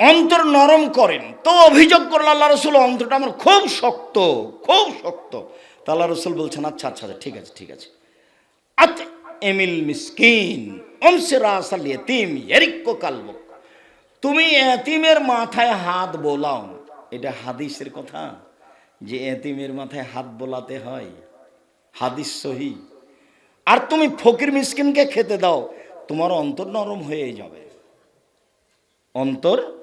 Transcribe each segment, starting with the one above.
অন্তর নরম করেন। তো অভিযোগ করল আল্লাহ রসুল অন্তরটা আমার খুব শক্ত খুব শক্ত। তা আল্লাহ রসুল বলছেন আচ্ছা আচ্ছা আচ্ছা, ঠিক আছে ঠিক আছে। আত এমিল মিসকিন তুমি এতিমের মাথায় হাত বোলাও। এটা হাদিসের কথা যে এতিমের মাথায় হাত বোলাতে হয়। হাদিস সহি। আর তুমি ফকির মিসকিনকে খেতে দাও তোমার অন্তর নরম হয়ে যাবে। অন্তর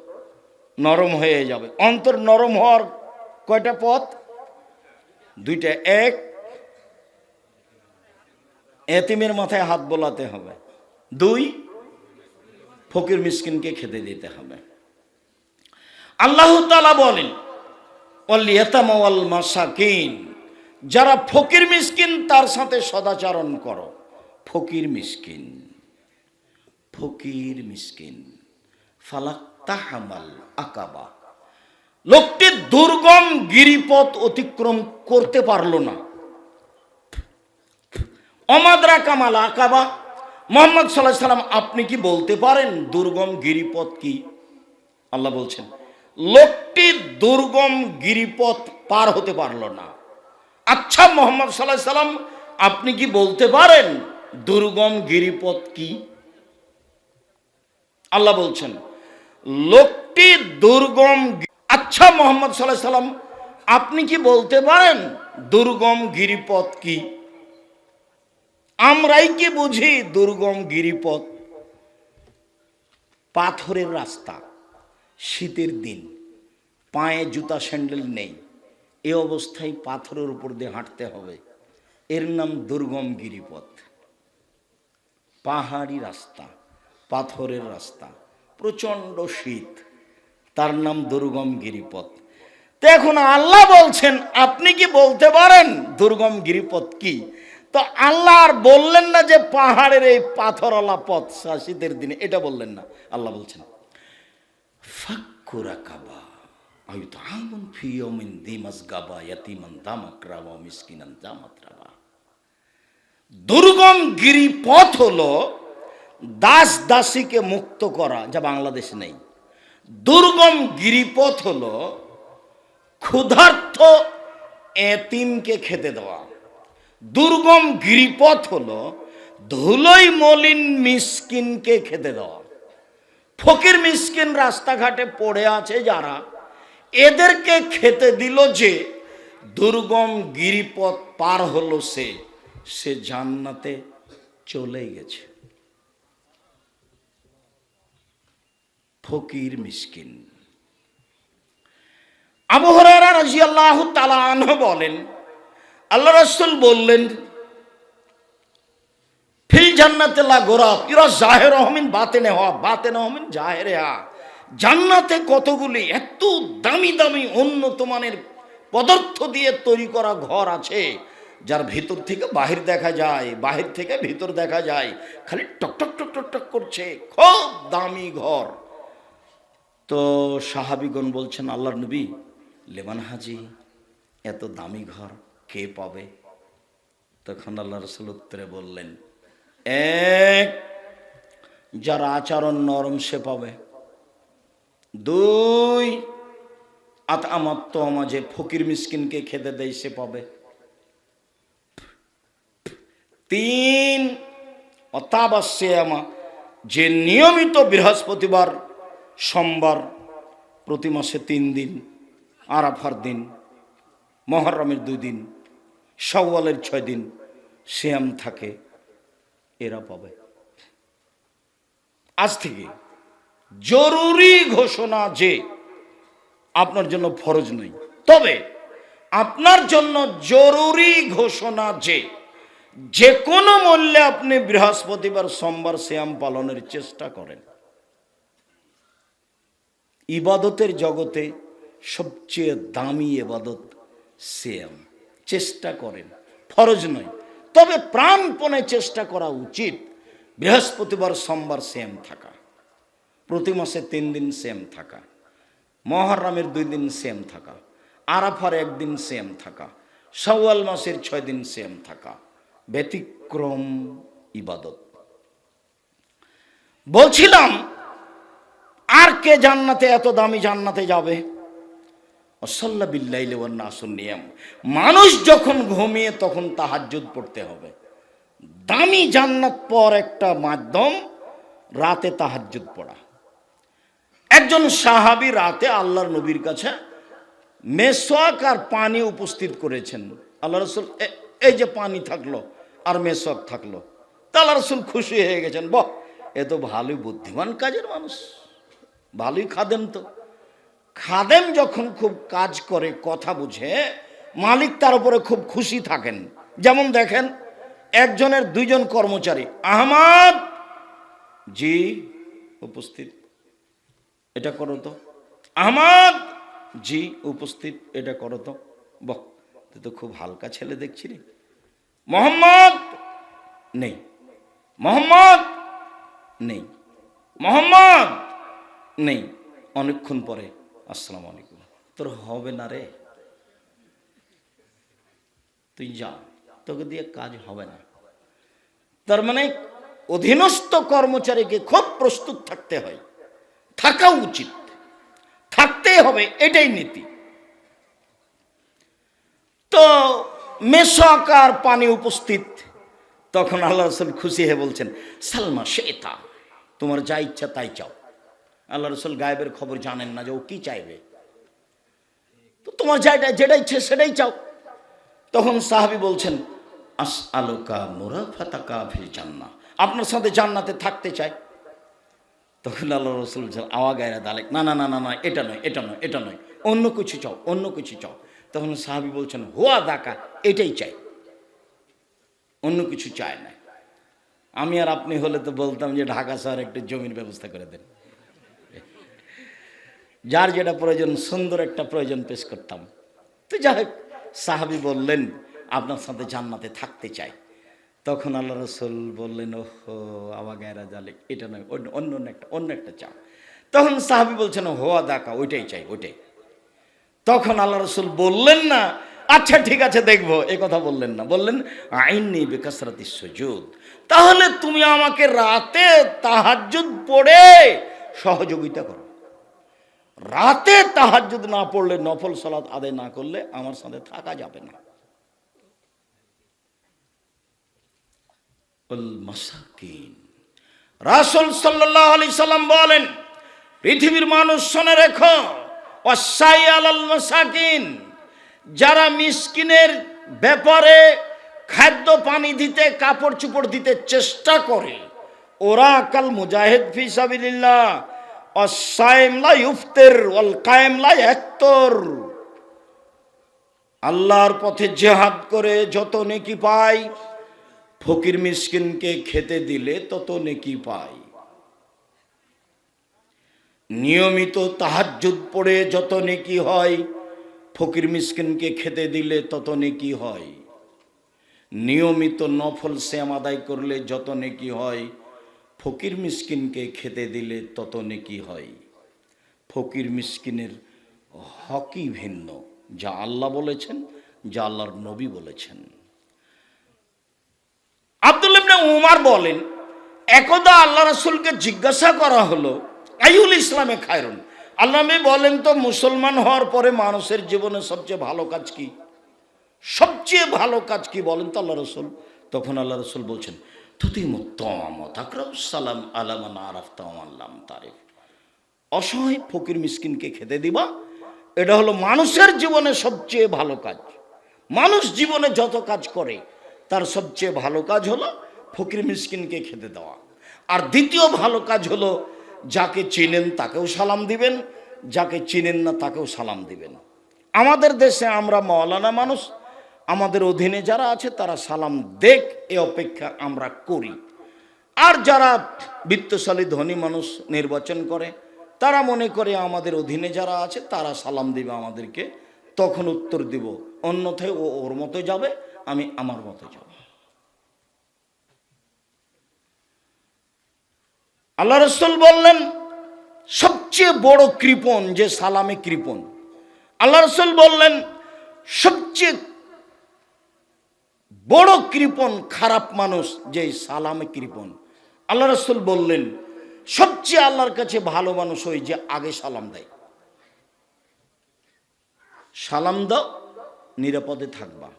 নরম হয়ে যাবে। অন্তর নরম হওয়ার কয়টা পথ? দুইটা। এক, এতিমের মাথায় হাত বোলাতে হবে। দুই, ফকির মিসকিনকে খেতে দিতে হবে। আল্লাহ তালা বলেন মাসাকিন। যারা ফকির মিসকিন, তার সাথে সদাচরণ করো। ফকির মিসকিন ফকির মিসকিন। ফালাক তাহামাল আকাবা। লোকটি দুর্গম গিরিপথ অতিক্রম করতে পারল না। অমাদরা কামাল আকাবা। মোহাম্মদ সাল্লাহ সাল্লাম, আপনি কি বলতে পারেন দুর্গম গিরিপথ কি? আল্লাহ বলছেন, লোকটি দুর্গম গিরিপথ পার হতে পারল না। আচ্ছা মোহাম্মদ সাল্লাহ সাল্লাম, আপনি কি বলতে পারেন দুর্গম গিরিপথ কি? আল্লাহ বলছেন লোকটি দুর্গম আচ্ছা মোহাম্মদ সাল্লাহ সাল্লাম, আপনি কি বলতে পারেন দুর্গম গিরিপথ কি? আমরাই কি বুঝি দুর্গম গিরিপথ? পাথরের রাস্তা, শীতের দিন, পায়ে জুতা, স্যান্ডেল নেই, এ অবস্থায় পাথরের উপর দিয়ে হাঁটতে হবে। এর নাম দুর্গম গিরিপথ। পাহাড়ি রাস্তা, পাথরের রাস্তা। প্রচণ্ড শীত। তার নাম দুর্গম গিরিপথ। তো এখন আল্লাহ বলছেন, আপনি কি বলতে পারেন দুর্গম গিরিপথ কি? তো আল্লাহ আর বললেন না যে পাহাড়ের এই পাথরওয়ালা পথ শীতের দিনে। এটা বললেন না, আল্লাহ বলছেন। ফাক্কুরা কাবা গাবা, ইয়াতিমান দুর্গম গিরিপথ হলো দাস দাসীকে মুক্ত করা যা বাংলাদেশে নেই। দুর্গম গিরিপথ হল ক্ষুধার্থ এতিমকে খেতে দেওয়া। দুর্গম গিরিপথ হল ধুলোই মলিন মিসকিনকে খেতে দেওয়া। ফকির মিসকিন রাস্তাঘাটে পড়ে আছে যারা, এদেরকে খেতে দিল যে দুর্গম গিরিপথ পার হলো সে। সে জান্নাতে চলে গেছে। ফকির মিসকিন। আবু হরারা রাজিয়াল্লাহু তাআলা আনহু বলেন, আল্লাহ রাসূল বললেন, ফিল জান্নাতে লা গোরাব ইরা জাহের রহমিন, বাতেনে হওয়া, বাতেনে হমিন জাহেরে হা। জান্নাতে কতগুলি এত দামি দামি উন্নত মানের পদার্থ দিয়ে তৈরি করা ঘর আছে, যার ভিতর থেকে বাহির দেখা যায়, বাহির থেকে ভিতর দেখা যায়, খালি টক টক টক টক টক করছে, খুব দামি ঘর। তো সাহাবিগণ বলছেন, আল্লাহর নবী লেমান হাজি, এত দামি ঘর কে পাবে? তখন আল্লাহ রসুল উত্তরে বললেন, এক, যার আচরণ নরম সে পাবে। দুই আত আমার তো মাঝে ফকির মিসকিনকে খেতে দেয় সে পাবে। তিন অতাবাস্যে আমা যে নিয়মিত বৃহস্পতিবার সোমবার প্রতি মাসে তিন দিন, আরাফার দিন, মহরমের দুই দিন সওয়ালের ছয় দিন শ্যাম থাকে, এরা পাবে। আজ থেকে জরুরি ঘোষণা যে আপনার জন্য ফরজ নই তবে আপনার জন্য জরুরি ঘোষণা যে যে কোনো মূল্যে আপনি বৃহস্পতিবার, সোমবার শ্যাম পালনের চেষ্টা করেন। ইবাদতের জগতে সবচেয়ে দামি এবাদত শ্যাম চেষ্টা করেন, ফরজ নয়। তবে প্রাণপণে চেষ্টা করা উচিত বৃহস্পতিবার, সোমবার সেম থাকা। প্রতি মাসে তিন দিন সেম থাকা। মহরমের দুই দিন সেম থাকা। আরাফার একদিন সেম থাকা। সওয়াল মাসের ছয় দিন সেম থাকা। ব্যতিক্রম ইবাদত। বলছিলাম আর কে জান্নাতে এত দামি জান্নাতে যাবে? অসল্লা নিয়ম। মানুষ যখন ঘুমিয়ে তখন তাহাজ্জুদ পড়তে হবে। দামি জান্নাত পর একটা মাধ্যম, রাতে তাহাজ্জুদ পড়া। একজন সাহাবী রাতে আল্লাহর নবীর কাছে মেসোয়াক আর পানি উপস্থিত করেছেন। আল্লাহ রসুল এই যে পানি থাকল আর মেসোয়াক থাকল। তা আল্লাহ রসুল খুশি হয়ে গেছেন, বহ, এ তো ভালোই বুদ্ধিমান কাজের মানুষ। ভালোই খাদেম তো। খাদেম যখন খুব কাজ করে, কথা বুঝে, মালিক তার উপরে খুব খুশি থাকেন। যেমন দেখেন, একজনের দুইজন কর্মচারী। আহমদ! জি, উপস্থিত। এটা করো তো। আহমদ! জি, উপস্থিত। এটা করো তো। বাহ তুই তো খুব হালকা ছেলে দেখছি রে। মোহাম্মদ! নেই। মোহাম্মদ! নেই। মোহাম্মদ! নেই, অনেকক্ষণ পরে। আসসালামু আলাইকুম। তোর হবে না রে। তুই যা, তোকে দিয়ে কাজ হবে না। তার মানে অধীনস্থ কর্মচারীকে খুব প্রস্তুত থাকতে হয়। থাকা উচিত। থাকতেই হবে, এটাই নীতি। তো মেশাকার পানি উপস্থিত। তখন আল্লাহ খুশি হয়ে বলছেন, সালমা শেতা তোমার যা ইচ্ছা তাই চাও। আল্লাহ রসুল গায়েবের খবর জানেন না যে ও কি চাইবে। তো তোমার যেটা যেটা ইচ্ছে সেটাই চাও। তখন সাহাবি বলছেন আস আলোকা মোরা ফাতাকা ফিল জান্না আপনার সাথে জান্নাতে থাকতে চাই। তখন আল্লাহ রসুল আওয়া গায়রা দালেক। না না না না না, এটা নয় এটা নয় এটা নয়, অন্য কিছু চাও, অন্য কিছু চাও। তখন সাহাবি বলছেন, হোয়া দাকা, এটাই চাই। অন্য কিছু চায় না। আমি আর আপনি হলে তো বলতাম যে ঢাকা শহরে একটু জমির ব্যবস্থা করে দেন। যার যেটা প্রয়োজন, সুন্দর একটা প্রয়োজন পেশ করতাম। তো যাই হোক, সাহাবি বললেন, আপনার সাথে জান্নাতে থাকতে চাই। তখন আল্লাহ রসুল বললেন, ওহো, আওয়া গায়রা জালে এটা নয়, অন্য অন্য একটা অন্য একটা চাও। তখন সাহাবি বলছেন হোয়া দাকা, ওইটাই চাই, ওইটাই। তখন আল্লাহ রসুল বললেন না আচ্ছা ঠিক আছে, দেখব। এ কথা বললেন না। বললেন, আইনি বেকাসরাতি সুজুদ। তাহলে তুমি আমাকে রাতে তাহাজ্জুদ পড়ে সহযোগিতা করো। রাতে তাহাজ্জুদ না পড়লে, নফল সালাত আদায় না করলে আমার সাথে থাকা যাবে না। রাসূল সাল্লাল্লাহু আলাইহি সাল্লাম বলেন, পৃথিবীর মানুষ শুনে রেখো ওয়াসাই আলাল মাসাকিন, যারা মিসকিনের ব্যাপারে খাদ্য পানি দিতে, কাপড় চুপড় দিতে চেষ্টা করে, ওরা কাল মুজাহিদ ফি আল্লাহর পথে জেহাদ করে যত নেকি পায় ফকির মিসকিনকে খেতে দিলে তত নেকি পায় নিয়মিত তাহাজ্জুদ পড়ে যত নেকি হয়, ফকির মিসকিনকে খেতে দিলে তত নেকি হয়। নিয়মিত নফল শ্যাম আদায় করলে যত নেকি হয় ফকির মিসকিনকে খেতে দিলে তত নেকি হয়? ফকির মিসকিনের হকই ভিন্ন, যা আল্লাহ বলেছেন, যা আল্লাহর নবী বলেছেন। আব্দুল উমার বলেন, একদা আল্লাহ রাসূলকে জিজ্ঞাসা করা হলো আইউল ইসলামে খায়রুন? আল্লাহ বলেন, তো মুসলমান হওয়ার পরে মানুষের জীবনে সবচেয়ে ভালো কাজ কি? সবচেয়ে ভালো কাজ কি? বলেন তো আল্লাহ রসুল। তখন আল্লাহ রসুল বলছেন তারিফ। অসহায় ফকির মিসকিনকে খেতে দিবা। এটা হলো মানুষের জীবনে সবচেয়ে ভালো কাজ। মানুষ জীবনে যত কাজ করে, তার সবচেয়ে ভালো কাজ হলো ফকির মিসকিনকে খেতে দেওয়া। আর দ্বিতীয় ভালো কাজ হলো যাকে চিনেন তাকেও সালাম দিবেন, যাকে চিনেন না তাকেও সালাম দিবেন। আমাদের দেশে আমরা মৌলানা মানুষ আমাদের অধীনে যারা আছে, তারা সালাম দেখ, এ অপেক্ষা আমরা করি। আর যারা বিত্তশালী, ধনী মানুষ নির্বাচন করে, তারা মনে করে আমাদের অধীনে যারা আছে, তারা সালাম দিবে আমাদেরকে, তখন উত্তর দিব। অন্যথায় ও ওর মতো যাবে, আমি আমার মতো যাব। আল্লাহ রসুল বললেন, সবচেয়ে বড় কৃপণ যে সালামে কৃপণ আল্লাহ রসুল বললেন, সবচেয়ে বড় কৃপণ, খারাপ মানুষ যে সালামে কৃপণ। আল্লাহ রসুল বললেন, সবচেয়ে আল্লাহর কাছে ভালো মানুষ ওই যে আগে সালাম দেয়। সালাম দাও, নিরাপদে থাকবা।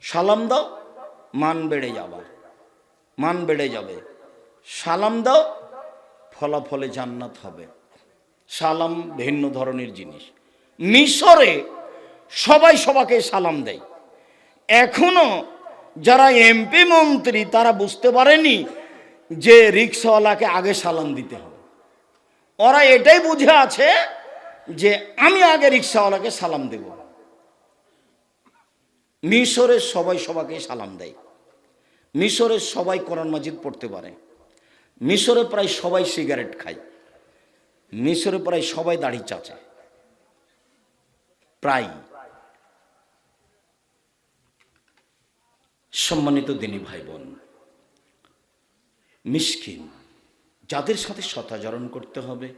সালাম দাও, মান বেড়ে যাবা। মান বেড়ে যাবে। সালাম দাও, ফলাফলে জান্নাত হবে। সালাম ভিন্ন ধরনের জিনিস। মিশরে সবাই সবাকে সালাম দেয়। এখনও যারা এমপি মন্ত্রী, তারা বুঝতে পারেনি যে রিক্সাওয়ালাকে আগে সালাম দিতে হবে। ওরা এটাই বুঝে আছে যে আমি আগে রিক্সাওয়ালাকে সালাম দেব। মিশরের সবাই সবাইকে সালাম দেয়। মিশরের সবাই কোরআন মাজিদ পড়তে পারে। মিশরে প্রায় সবাই সিগারেট খায়। মিশরে প্রায় সবাই দাড়ি চাচে। প্রায়। সম্মানিত দিনী ভাই বোন মিসকিন, যাদের সাথে সতাচরণ করতে হবে,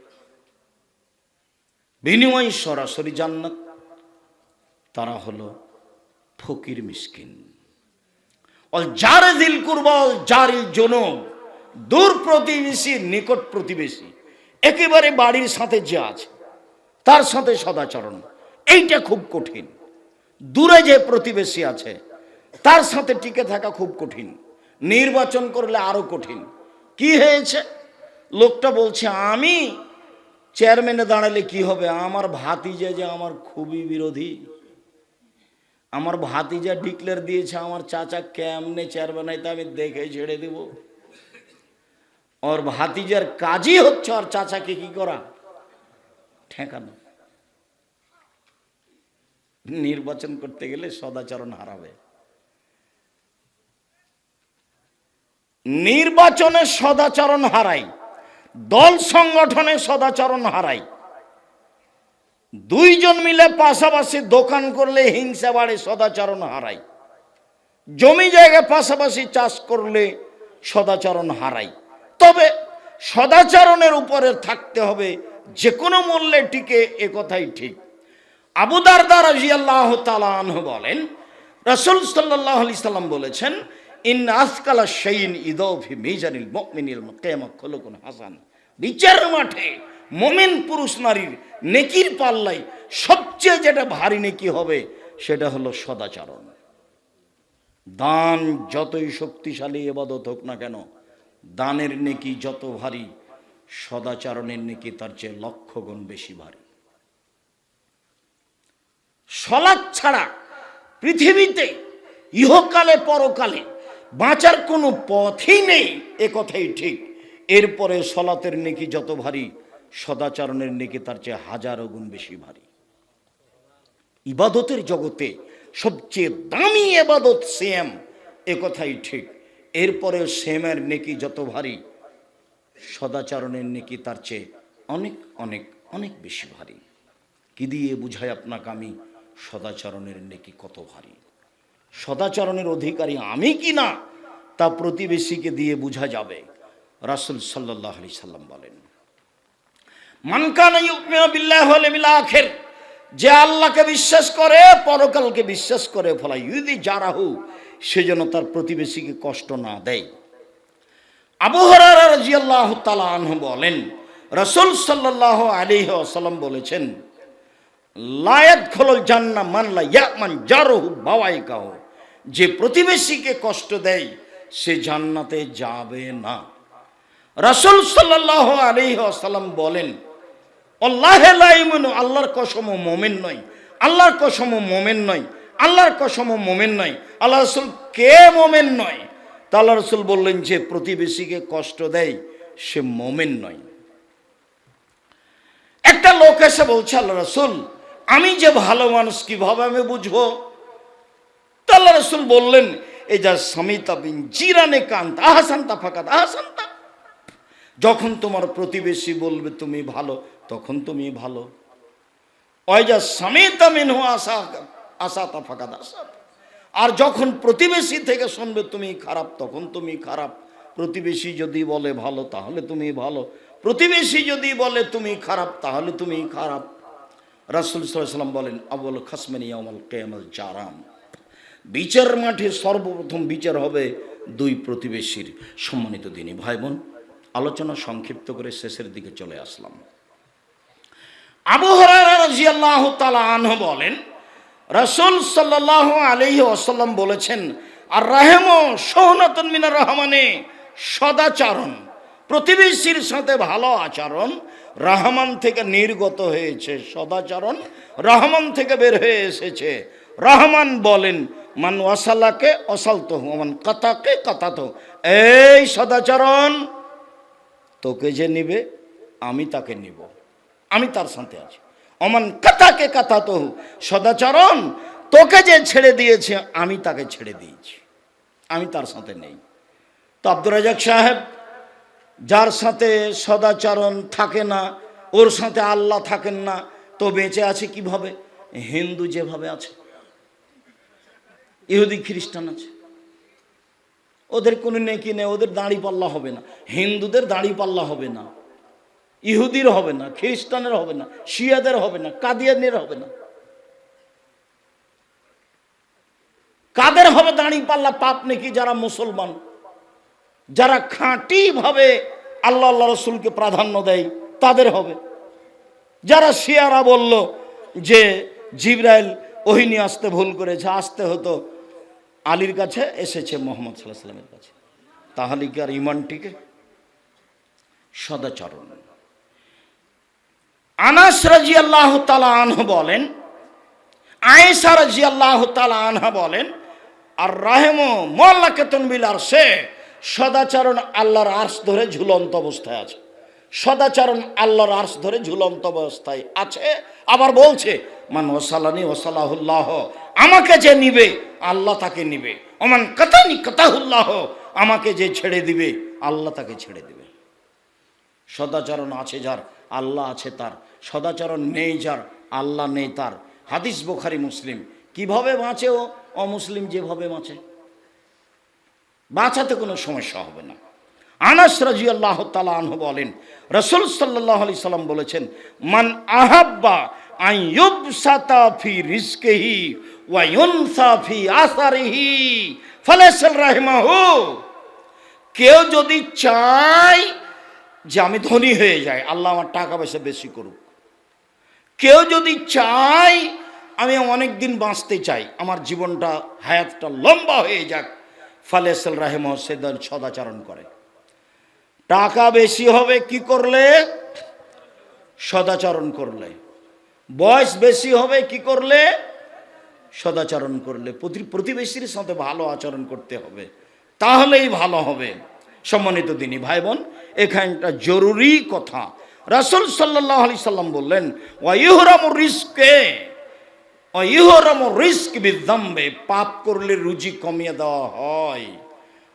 বিনিময় সরাসরি জান্নাত, তারা হলো ফকির মিসকিন। অল যার দিল কুরবল জারিল জনম দূর প্রতিবেশী, নিকট প্রতিবেশী, একেবারে বাড়ির সাথে যে আছে, তার সাথে সদাচরণ। এইটা খুব কঠিন। দূরে যে প্রতিবেশী আছে তার সাথে টিকে থাকা খুব কঠিন। নির্বাচন করলে আরও কঠিন। কি হয়েছে? লোকটা বলছে, আমি চেয়ারম্যানে দাঁড়ালে কি হবে? আমার ভাতিজা যে আমার খুবই বিরোধী। আমার ভাতিজা ডিক্লেয়ার দিয়েছে, আমার চাচা কেমনে চেয়ারম্যান হয় আমি দেখে ছেড়ে দেব। ওর ভাতিজার কাজই হচ্ছে আর চাচাকে কি করা? ঠেকানো। নির্বাচন করতে গেলে সদাচরণ হারাবে। নির্বাচনে সদাচরণ হারাই, দল সংগঠনে সদাচরণ হারাই। দুইজন মিলে পাশাপাশি দোকান করলে হিংসা বাড়ে, সদাচরণ হারাই। জমি জায়গা পাশাপাশি চাষ করলে সদাচরণ হারাই। তবে সদাচরণের উপরে থাকতে হবে যে কোনো মূল্যে টিকে এ কথাই ঠিক। আবু দারদা রাজিয়াল্লাহ তালাহ বলেন, রসুল সাল্লাহ আলি সাল্লাম বলেছেন ইন আসকালা শাইন ইদফি মিজানিল মুমিনিল কিয়ামা খুলুকুন হাসান। বিচার মাঠে মোমেন পুরুষ নারীর নেকির পাল্লাই সবচেয়ে যেটা ভারী নেকি হবে, সেটা হলো সদাচরণ। দান যতই শক্তিশালী এবাদত হোক না কেন, দানের নেকি যত ভারী, সদাচরণের নেকি তার চেয়ে লক্ষ গুণ বেশি ভারী। সলাদ ছাড়া পৃথিবীতে ইহকালে পরকালে বাঁচার কোনো পথই নেই। এ কথাই ঠিক। এরপরে সলাতের নেকি যত ভারী, সদাচরণের নেকি তার চেয়ে হাজারো গুণ বেশি ভারী। ইবাদতের জগতে সবচেয়ে দামি এবাদত সেম এ কথাই ঠিক। এরপরে সেমের নেকি যত ভারী, সদাচরণের নেকি তার চেয়ে অনেক অনেক অনেক বেশি ভারী। কি দিয়ে বুঝায় আপনাকে আমি সদাচরণের নেকি কত ভারী? সদাচরণের অধিকারী আমি কি না, তা প্রতিবেশীকে দিয়ে বোঝা যাবে। রাসুল সাল্লাহ আলি সাল্লাম বলেন মানকানা ইউমিনু বিল্লাহি ওয়াল ইয়াউমিল আখির যে আল্লাহকে বিশ্বাস করে, পরকালকে বিশ্বাস করে, ফলা ইউদি যারাহু সেজন্য তার প্রতিবেশীকে কষ্ট না দেয়। আবু হরারা রাদিয়াল্লাহু তাআলা আনহু বলেন, রাসূল সাল্লাল্লাহু আলাইহি ওয়াসাল্লাম বলেছেন লায়াত খোলল জান্না মানলা ইয়ামান জারহু বাওয়াইকাহ যে প্রতিবেশীকে কষ্ট দেয়, সে জান্নাতে যাবে না। রাসূল সাল্লাল্লাহু আলাইহি ওয়াসাল্লাম বলেন, আল্লাহ আল্লাহর কসম মোমেন নয়। আল্লাহর কসম মোমেন নয়। আল্লাহর কসম মোমেন নয়। আল্লাহ রসুল কে মোমেন নয়? তা আল্লাহ রসুল বললেন, যে প্রতিবেশীকে কষ্ট দেয়, সে মোমেন নয়। একটা লোক এসে বলছে, আল্লাহ রসুল, আমি যে ভালো মানুষ কীভাবে আমি বুঝব? আল্লাহ রসুল বললেন এই যা সমিতা বিন জিরানে কান্ত আহাসান্তা ফাঁকাত আহাসান্তা যখন তোমার প্রতিবেশী বলবে, তুমি ভালো, তখন তুমি ভালো। যা সমিতা মিন আশা আশা তা আর যখন প্রতিবেশী থেকে শুনবে, তুমি খারাপ, তখন তুমি খারাপ। প্রতিবেশী যদি বলে, ভালো, তাহলে তুমি ভালো। প্রতিবেশী যদি বলে, তুমি খারাপ, তাহলে তুমি খারাপ। রাসুল সাল্লাম বলেন, আবুল খাসমানি আমল কেমল জারাম। বিচার মাঠে সর্বপ্রথম বিচার হবে দুই প্রতিবেশীর সম্মানিত দিনী ভাই বোন আলোচনা সংক্ষিপ্ত করে শেষের দিকে চলে আসলাম। আবু হরাইরা রাদিয়াল্লাহু তাআলা বলেন, রাসূল সাল্লাল্লাহু আলাইহি ওয়াসাল্লাম বলেছেন আর রাহেম সৌনাতন মিনার রহমানে, সদাচরণ। প্রতিবেশীর সাথে ভালো আচরণ, রহমান থেকে নির্গত হয়েছে সদাচরণ, রহমান থেকে বের হয়ে এসেছে। রহমান বলেন মান ওয়াসালাকে অসালত মান কাতাকে কাতাত এই সদাচরণ তোকে যে নিবে, আমি তাকে নিব। আমি তার সাথে আছি। অমান কাতাকে কাতা তো সদাচরণ তোকে যে ছেড়ে দিয়েছে, আমি তাকে ছেড়ে দিয়েছি। আমি তার সাথে নেই। তো আব্দুর রাজাক সাহেব, যার সাথে সদাচরণ থাকে না, ওর সাথে আল্লাহ থাকেন না, তো বেঁচে আছে কীভাবে? হিন্দু যেভাবে আছে। ইহুদি খ্রিস্টান আছে। ওদের কোনো নেকি নেই, ওদের দাড়ি পাল্লা হবে না। হিন্দুদের দাড়ি পাল্লা হবে না। ইহুদির হবে না, খ্রিস্টানের হবে না, শিয়াদের হবে না, কাদিয়ানের হবে না। কাদের হবে দাঁড়ি পাল্লা, পাপ নাকি যারা মুসলমান? যারা খাঁটি ভাবে আল্লাহ আল্লাহ রসুলকে প্রাধান্য দেয়, তাদের হবে। যারা শিয়ারা বলল যে জিব্রাইল ওহিনী আসতে ভুল করেছে, আসতে হতো। আলীর কাছে এসেছে মোহাম্মদ সাল্লাহ সাল্লামের কাছে। তাহলে ইমানটিকে সদাচরণ। আনাস রাজি আল্লাহ তালা আনহ বলেন আয়েসা রাজি আল্লাহ তালা আনহা বলেন আর রাহেম মোল্লা কেতন বিলার সে সদাচরণ আল্লাহর আর্স ধরে ঝুলন্ত অবস্থায় আছে। সদাচরণ আল্লাহর আর্স ধরে ঝুলন্ত অবস্থায় আছে। আবার বলছে, মান ওসালানি ওসালাহুল্লাহ আমাকে যে নিবে, আল্লাহ তাকে নিবে। অমান কথানি কথাহুল্লাহ আমাকে যে ছেড়ে দিবে, আল্লাহ তাকে ছেড়ে দিবে। সদাচরণ আছে যার, আল্লাহ আছে তার। সদাচরণ নেই যার, আল্লাহ নেই তার। হাদিস বোখারি, মুসলিম। কীভাবে বাঁচে ও? অমুসলিম যেভাবে বাঁচে। বাঁচাতে কোনো সমস্যা হবে না। আনাস রাজি আল্লাহ তালাহ বলেন, রসুল সাল্লাহ আলি সাল্লাম বলেছেন, মান আহাব্বা আইয়ুব সাতা রিস্কেহি কেউ যদি চায় যে আমি ধনী হয়ে যাই, আল্লাহ আমার টাকা পয়সা বেশি করুক। কেউ যদি চায় আমি অনেক দিন বাঁচতে চাই, আমার জীবনটা, হায়াতটা লম্বা হয়ে যাক ফালেসেল রাহেম সেদিন সদাচরণ করে। টাকা বেশি হবে কি করলে? সদাচরণ করলে। বয়স বেশি হবে কি করলে? সদাচরণ করলে, প্রতি প্রতিবেশীর সাথে ভালো আচরণ করতে হবে। তাহলেই ভালো হবে। সম্মানিত দিনী ভাই বোন এখানটা জরুরি কথা। রাসুল সাল্লাহ আলি সাল্লাম বললেন, ওয়াইহরাম রিস্কে ওয়াইহরাম রিস্ক বিদ্যাম্বে, পাপ করলে রুজি কমিয়ে দেওয়া হয়।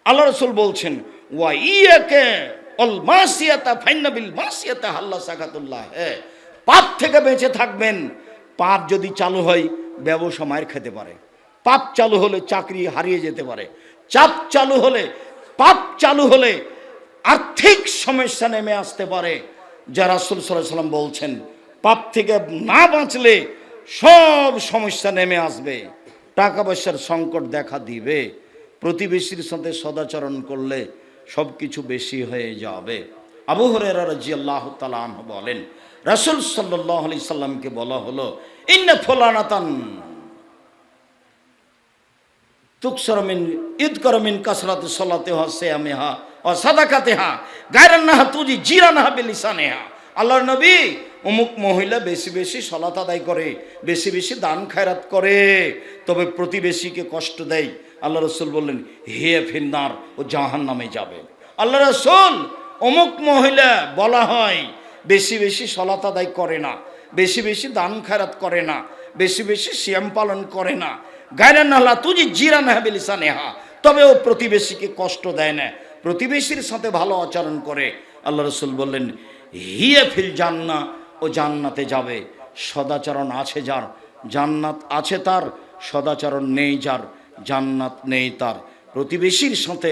আল্লাহ রসুল বলছেন অল ফাইনাবিল হ্যাঁ পাপ থেকে বেঁচে থাকবেন। পাপ যদি চালু হয় ব্যবসা মায়ের খেতে পারে। পাপ চালু হলে চাকরি হারিয়ে যেতে পারে। চাপ চালু হলে, পাপ চালু হলে আর্থিক সমস্যা নেমে আসতে পারে। যা রাসুল সাল্লাহ সাল্লাম বলছেন, পাপ থেকে না বাঁচলে সব সমস্যা নেমে আসবে। টাকা পয়সার সংকট দেখা দিবে। প্রতিবেশীর সাথে সদাচরণ করলে সব কিছু বেশি হয়ে যাবে। আবু হরেরা রাজি আল্লাহ বলেন, রাসুল সাল্লাহ আলি সাল্লামকে বলা হলো ইন্না ফোলানাতান তুকসরমিন ঈদ করমিন কাসরাত সলাতে হা সেয়ামে হা ও সাদাকাতে হা গায়রান হা তুজি জিরান হা বেলিসানে হা আল্লাহর নবী অমুক মহিলা বেশি বেশি সলাত আদায় করে, বেশি বেশি দান খায়রাত করে, তবে প্রতিবেশীকে কষ্ট দেয়। আল্লাহ রসুল বললেন, হে ফিন্নার ও জাহান নামে যাবে। আল্লাহ রসুল অমুক মহিলা বলা হয়, বেশি বেশি সলাত আদায় করে না। বেশি বেশি দান খায়রাত করে না, বেশি বেশি শ্যাম পালন করে না। গায়রান আল্লাহ তুজি জিরান হাবিলিসা নেহা তবে ও প্রতিবেশীকে কষ্ট দেয় না, প্রতিবেশীর সাথে ভালো আচরণ করে। আল্লাহ রসুল বললেন, হিয়ে ফিল জান্না, ও জান্নাতে যাবে। সদাচরণ আছে যার, জান্নাত আছে তার, সদাচরণ নেই যার, জান্নাত নেই তার। প্রতিবেশীর সাথে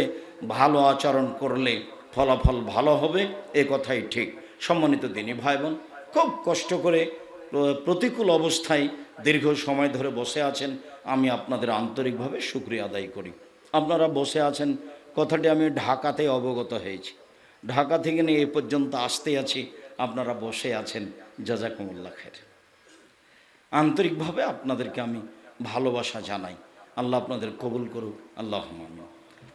ভালো আচরণ করলে ফলাফল ভালো হবে, এ কথাই ঠিক। সম্মানিত দিনী ভাই বোন খুব কষ্ট করে প্রতিকূল অবস্থায় দীর্ঘ সময় ধরে বসে আছেন। আমি আপনাদের আন্তরিকভাবে সুক্রিয়া আদায় করি। আপনারা বসে আছেন, কথাটি আমি ঢাকাতে অবগত হয়েছি। ঢাকা থেকে নিয়ে এ পর্যন্ত আসতে আছি, আপনারা বসে আছেন। জাজাকুমুল্লাহ খের আন্তরিকভাবে আপনাদেরকে আমি ভালোবাসা জানাই। আল্লাহ আপনাদের কবুল করুক। আল্লাহ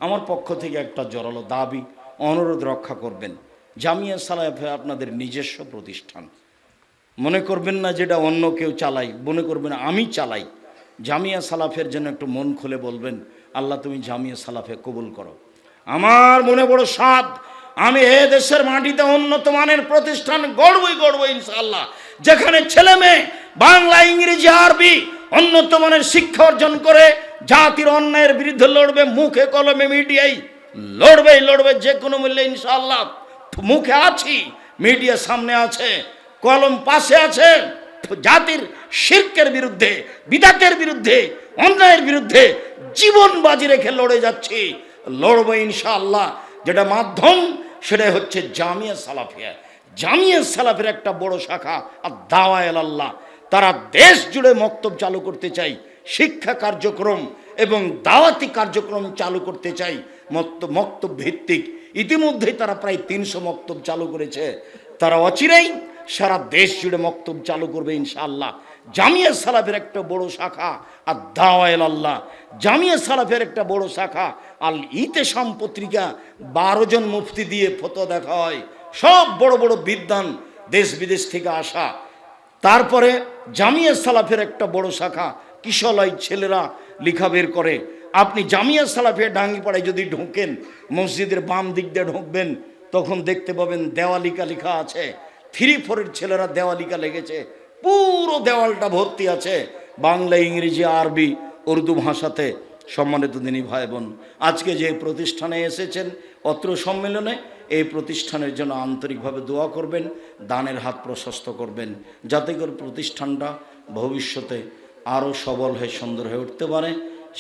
আমার পক্ষ থেকে একটা জরালো দাবি, অনুরোধ রক্ষা করবেন। জামিয়া সালাফে আপনাদের নিজস্ব প্রতিষ্ঠান। মনে করবেন না যেটা অন্য কেউ চালাই মনে করবেন আমি চালাই। জামিয়া সালাফের জন্য একটু মন খুলে বলবেন, আল্লাহ তুমি জামিয়া সালাফে কবুল করো। আমার মনে বড় স্বাদ, আমি এ দেশের মাটিতে উন্নত মানের প্রতিষ্ঠান গড়বই গড়ব ইনশাআল্লাহ। যেখানে ছেলে মেয়ে, বাংলা, ইংরেজি, আরবি উন্নত মানের শিক্ষা অর্জন করে, জাতির অন্যায়ের বিরুদ্ধে লড়বে, মুখে কলমে মিডিয়াই লড়বেই লড়বে যে কোনো মূল্যে ইনশাআল্লাহ। মুখে আছি, মিডিয়া সামনে আছে। কলম পাশে আছে জাতির শির্কের বিরুদ্ধে, বিদাতের বিরুদ্ধে, অন্যায়ের বিরুদ্ধে জীবন বাজি রেখে লড়ে যাচ্ছি। লড়বো ইনশাআল্লাহ। যেটা মাধ্যম, সেটাই হচ্ছে জামিয়া সালাফিয়া। জামিয়া সালাফের একটা বড় শাখা, আর দাওয়ায় আল্লাহ তারা দেশ জুড়ে মক্তব চালু করতে চাই, শিক্ষা কার্যক্রম এবং দাওয়াতি কার্যক্রম চালু করতে চাই, মক্ত, মক্তব ভিত্তিক। ইতিমধ্যেই তারা প্রায় তিনশো মক্তব চালু করেছে। তারা অচিরেই সারা দেশ জুড়ে মক্তব চালু করবে ইনশাআল্লাহ। জামিয়া সালাফের একটা বড় শাখা, আর দাওয়াল আল্লাহ। জামিয়া সালাফের একটা বড় শাখা, আল ইতেসাম পত্রিকা, বারো জন মুফতি দিয়ে ফটো দেখা হয়। সব বড় বড় বিদ্বান দেশ বিদেশ থেকে আসা। তারপরে জামিয়া সালাফের একটা বড় শাখা, কিশলয় ছেলেরা লিখা বের করে। আপনি জামিয়া সালাফের ডাঙ্গিপাড়ায় যদি ঢোকেন, মসজিদের বাম দিক দিয়ে ঢুকবেন, তখন দেখতে পাবেন দেওয়ালিকা লেখা আছে। থ্রি ফোরের ছেলেরা দেওয়ালিকা লেগেছে। পুরো দেওয়ালটা ভর্তি আছে। বাংলা, ইংরেজি, আরবি, উর্দু ভাষাতে সম্মানিত দিনী ভাই বোন আজকে যে প্রতিষ্ঠানে এসেছেন অত্র সম্মেলনে, এই প্রতিষ্ঠানের জন্য আন্তরিকভাবে দোয়া করবেন, দানের হাত প্রশস্ত করবেন, যাতে করে প্রতিষ্ঠানটা ভবিষ্যতে আরও সবল হয়ে, সুন্দর হয়ে উঠতে পারে,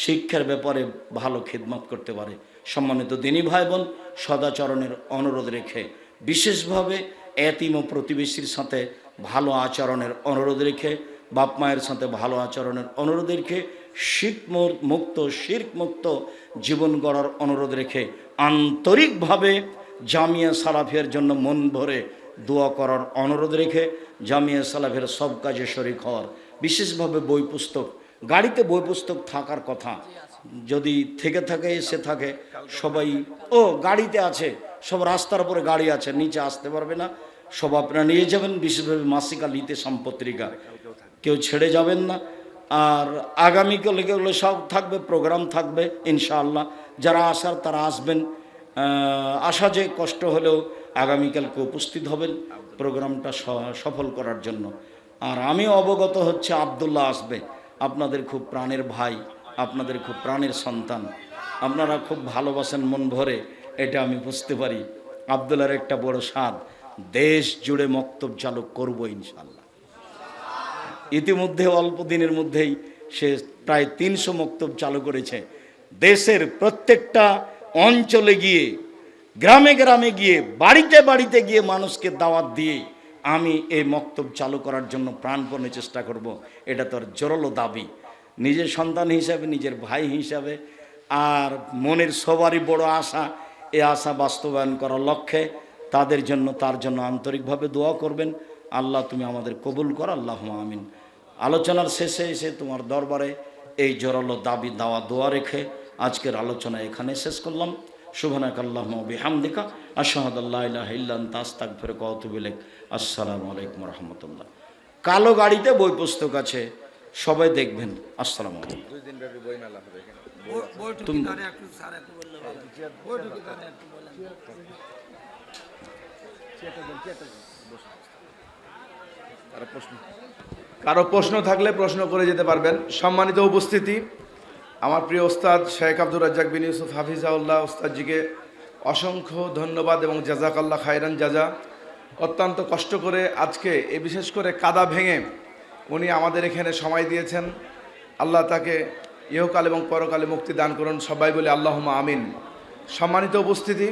শিক্ষার ব্যাপারে ভালো খিদমত করতে পারে। সম্মানিত দিনী ভাই বোন সদাচরণের অনুরোধ রেখে বিশেষভাবে এতিম ও প্রতিবেশীর সাথে ভালো আচরণের অনুরোধ রেখে, বাপ মায়ের সাথে ভালো আচরণের অনুরোধ রেখে শীত মুক্ত, শির্ক মুক্ত জীবন গড়ার অনুরোধ রেখে আন্তরিকভাবে জামিয়া সালাফিয়ার জন্য মন ভরে দোয়া করার অনুরোধ রেখে জামিয়া সালাফের সব কাজে শরিক হওয়ার বিশেষভাবে বই পুস্তক, গাড়িতে বই পুস্তক থাকার কথা। যদি থেকে থাকে, এসে থাকে, সবাই, ও, গাড়িতে আছে, সব রাস্তার উপরে গাড়ি আছে, নিচে আসতে পারবে না। সব আপনারা নিয়ে যাবেন, বিশেষভাবে মাসিকা লিতে সম্পত্রিকা। কেউ ছেড়ে যাবেন না। আর আগামীকাল এগুলো সব থাকবে, প্রোগ্রাম থাকবে, ইনশাআল্লাহ। যারা আসার তারা আসবেন। আসা যে কষ্ট হলেও আগামীকালকে উপস্থিত হবেন প্রোগ্রামটা সফল করার জন্য। আর আমি অবগত হচ্ছে, আবদুল্লাহ আসবে। আপনাদের খুব প্রাণের ভাই, আপনাদের খুব প্রাণের সন্তান। আপনারা খুব ভালোবাসেন মন ভরে, এটা আমি বুঝতে পারি। আবদুল্লার একটা বড় স্বাদ। দেশ জুড়ে মক্তব চালু করব ইনশাল্লাহ ইতিমধ্যে, অল্প দিনের মধ্যেই সে প্রায় তিনশো মক্তব চালু করেছে। দেশের প্রত্যেকটা অঞ্চলে গিয়ে, গ্রামে গ্রামে গিয়ে, বাড়িতে বাড়িতে গিয়ে মানুষকে দাওয়াত দিয়ে আমি এই মক্তব চালু করার জন্য প্রাণপণে চেষ্টা করব। এটা তোর জোরালো দাবি। নিজের সন্তান হিসাবে, নিজের ভাই হিসাবে, আর মনের সবারই বড় আশা এই আশা বাস্তবায়ন করার লক্ষ্যে তাদের জন্য তার জন্য আন্তরিকভাবে দোয়া করবেন। আল্লাহ তুমি আমাদের কবুল কর। আল্লাহ আমিন। আলোচনার শেষে এসে তোমার দরবারে এই জোরালো দাবি দাওয়া দোয়া রেখে আজকের আলোচনা এখানে শেষ করলাম। শুভনাক আল্লাহ বিহামদিকা। আশাহাদাল্লাহ ইল্লান তাস্তাক ফের কৌতুবিলেক আসসালামু আলাইকুম রহমতুল্লাহ। কালো গাড়িতে বই পুস্তক আছে সবাই দেখবেন। আসসালামু আলাইকুম। তুমি কারও প্রশ্ন? থাকলে প্রশ্ন করে যেতে পারবেন। সম্মানিত উপস্থিতি, আমার প্রিয় ওস্তাদ শেখ আব্দুর রাজ্জাক বিন ইউসুফ হাফিজাউল্লাহ ওস্তাদজিকে অসংখ্য ধন্যবাদ এবং জাজাকাল্লাহ খায়রান জাজা। অত্যন্ত কষ্ট করে আজকে এ বিশেষ করে কাদা ভেঙে উনি আমাদের এখানে সময় দিয়েছেন। আল্লাহ তাকে ইহকাল এবং পরকালে মুক্তি দান করুন। সবাই বলে আল্লাহ আমিন। সম্মানিত উপস্থিতি